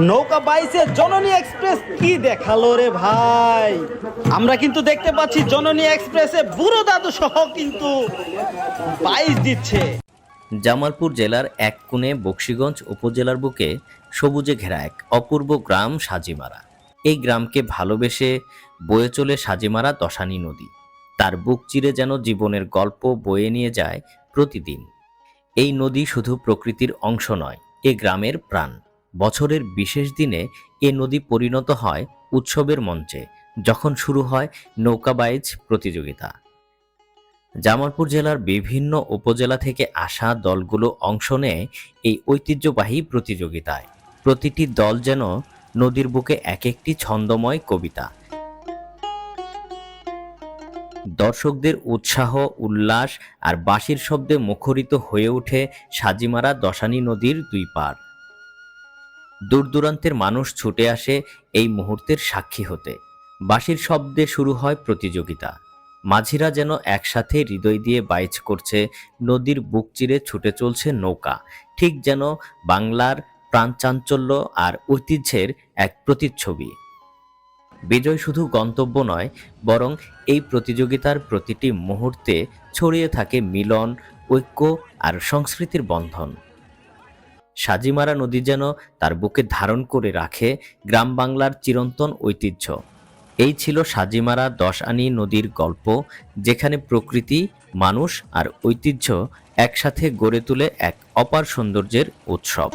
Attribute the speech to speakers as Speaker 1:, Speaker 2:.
Speaker 1: নৌকা বাইসে জননী এক্সপ্রেস কি দেখাল রে ভাই? আমরা কিন্তু দেখতে পাচ্ছি জননী এক্সপ্রেসে বুড়ো দাদু সহ কিন্তু বাইস দিচ্ছে।
Speaker 2: জামালপুর জেলার এক কোণে বক্সিগঞ্জ উপজেলার বুকে সবুজে ঘেরা এক অপূর্ব গ্রাম সাজিমারা। এই গ্রামকে ভালোবেসে বয়ে চলে সাজিমারা দশানি নদী। তার বুক চিরে যেন জীবনের গল্প বয়ে নিয়ে যায় প্রতিদিন। এই নদী শুধু প্রকৃতির অংশ নয়, এ গ্রামের প্রাণ। বছরের বিশেষ দিনে এ নদী পরিণত হয় উৎসবের মঞ্চে, যখন শুরু হয় নৌকাবাইজ প্রতিযোগিতা। জামালপুর জেলার বিভিন্ন উপজেলা থেকে আসা দলগুলো অংশ নেয় এই ঐতিহ্যবাহী প্রতিযোগিতায়। প্রতিটি দল যেন নদীর বুকে এক একটি ছন্দময় কবিতা। দর্শকদের উৎসাহ, উল্লাস আর বাঁশির শব্দে মুখরিত হয়ে ওঠে সাজিমারা দশানি নদীর দুই পার দূর দূরান্তের মানুষ ছুটে আসে এই মুহূর্তের সাক্ষী হতে। বাঁশির শব্দে শুরু হয় প্রতিযোগিতা। মাঝিরা যেন একসাথে হৃদয় দিয়ে বাইচ করছে, নদীর বুক চিরে ছুটে চলছে নৌকা। ঠিক যেন বাংলার প্রাণচাঞ্চল্য আর ঐতিহ্যের এক প্রতিচ্ছবি। বিজয় শুধু গন্তব্য নয়, বরং এই প্রতিযোগিতার প্রতিটি মুহূর্তে ছড়িয়ে থাকে মিলন, ঐক্য আর সংস্কৃতির বন্ধন। সাজিমারা নদী যেন তার বুকে ধারণ করে রাখে গ্রাম বাংলার চিরন্তন ঐতিহ্য। এই ছিল সাজিমারা দশ আনি নদীর গল্প, যেখানে প্রকৃতি, মানুষ আর ঐতিহ্য একসাথে গড়ে তুলে এক অপার সৌন্দর্যের উৎসব।